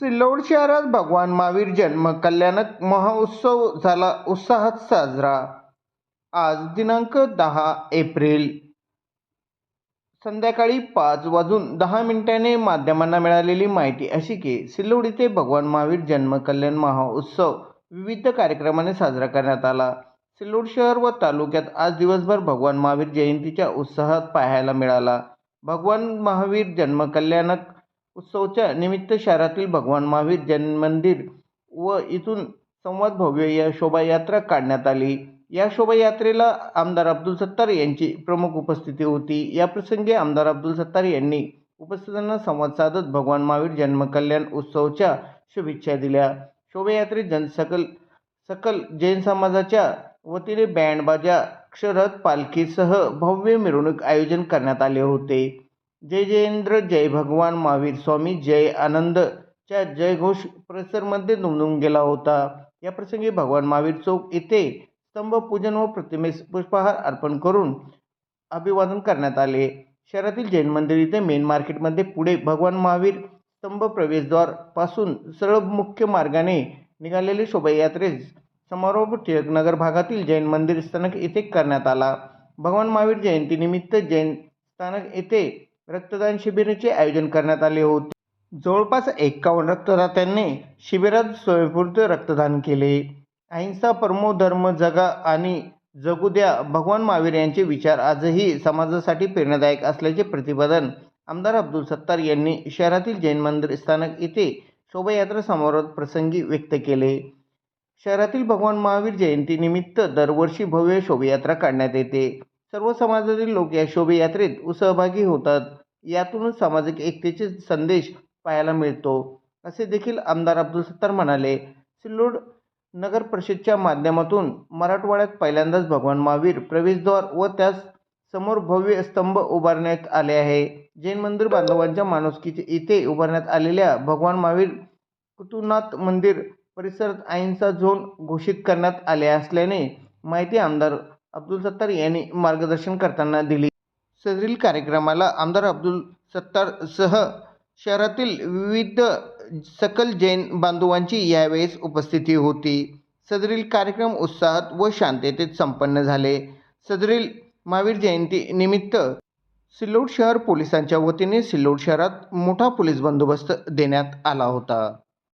सिल्लोड शहरात भगवान महावीर जन्म कल्याणक महोत्सव झाला उत्साहात साजरा. आज दिनांक दहा एप्रिल. संध्याकाळी पाच वाजून दहा मिनिटाने माध्यमांना मिळालेली माहिती अशी की सिल्लोड येथे भगवान महावीर जन्म कल्याण महोत्सव विविध कार्यक्रमाने साजरा करण्यात आला. सिल्लोड शहर व तालुक्यात आज दिवसभर भगवान महावीर जयंतीच्या उत्साहात पाहायला मिळाला. भगवान महावीर जन्म कल्याणक उत्सवच्या निमित्त शहरातील भगवान महावीर जन्ममंदिर व इथून संवाद भव्य या शोभायात्रा काढण्यात आली. या शोभायात्रेला आमदार अब्दुल सत्तार यांची प्रमुख उपस्थिती होती. या प्रसंगी आमदार अब्दुल सत्तार यांनी उपस्थितांना संवाद साधत भगवान महावीर जन्मकल्याण उत्सवच्या शुभेच्छा दिल्या. शोभायात्रेत जन सकल सकल जैन समाजाच्या वतीने बँड बाजा क्षरथ पालखीसह भव्य मिरवणूक आयोजन करण्यात आले होते. जय जयेंद्र जय भगवान महावीर. स्वामी जय आनंदच्या जयघोष परिसरमध्ये दुमदुम गेला होता. या प्रसंगी भगवान महावीर चौक येथे स्तंभपूजन व प्रतिमेस पुष्पहार अर्पण करून अभिवादन करण्यात आले. शहरातील जैन मंदिर इथे मेन मार्केटमध्ये पुढे भगवान महावीर स्तंभ प्रवेशद्वारपासून सरळ मुख्य मार्गाने निघालेले शोभायात्रेस समारोप टिळकनगर भागातील जैन मंदिर स्थानक येथे करण्यात आला. भगवान महावीर जयंतीनिमित्त जैन स्थानक येथे रक्तदान शिबिराचे आयोजन करण्यात आले होते. जवळपास एक्कावन्न रक्तदात्यांनी शिबिरात स्वयंपूर्त रक्तदान केले. अहिंसा परमो धर्म जगा आणि जगू द्या भगवान महावीर यांचे विचार आजही समाजासाठी प्रेरणादायक असल्याचे प्रतिपादन आमदार अब्दुल सत्तार यांनी शहरातील जैन मंदिर स्थानक येथे शोभायात्रा समारोह प्रसंगी व्यक्त केले. शहरातील भगवान महावीर जयंतीनिमित्त दरवर्षी भव्य शोभायात्रा काढण्यात येते. सर्व समाजातील लोक या शोभायात्रेत सहभागी होतात. यातूनच सामाजिक एकतेचे संदेश पाहायला मिळतो. असे देखील आमदार अब्दुल सत्तार म्हणाले सिल्लोड नगर परिषदच्या माध्यमातून मराठवाड्यात पहिल्यांदाच भगवान महावीर प्रवेशद्वार व त्यास समोर भव्य स्तंभ उभारण्यात आले आहे. जैन मंदिर बांधवांच्या माणुसकीचे इथे उभारण्यात आलेल्या भगवान महावीर कुतुनाथ मंदिर परिसरात अहिंसा झोन घोषित करण्यात आले असल्याने माहिती आमदार अब्दुल सत्तार यांनी मार्गदर्शन करताना दिली. सदरील कार्यक्रमाला आमदार अब्दुल सत्तारसह शहरातील विविध सकल जैन बांधवांची यावेळेस उपस्थिती होती. सदरील कार्यक्रम उत्साहात व शांततेत संपन्न झाले. सदरील महावीर जयंती निमित्त सिल्लोड शहर पोलिसांच्या वतीने सिल्लोड शहरात मोठा पोलीस बंदोबस्त देण्यात आला होता.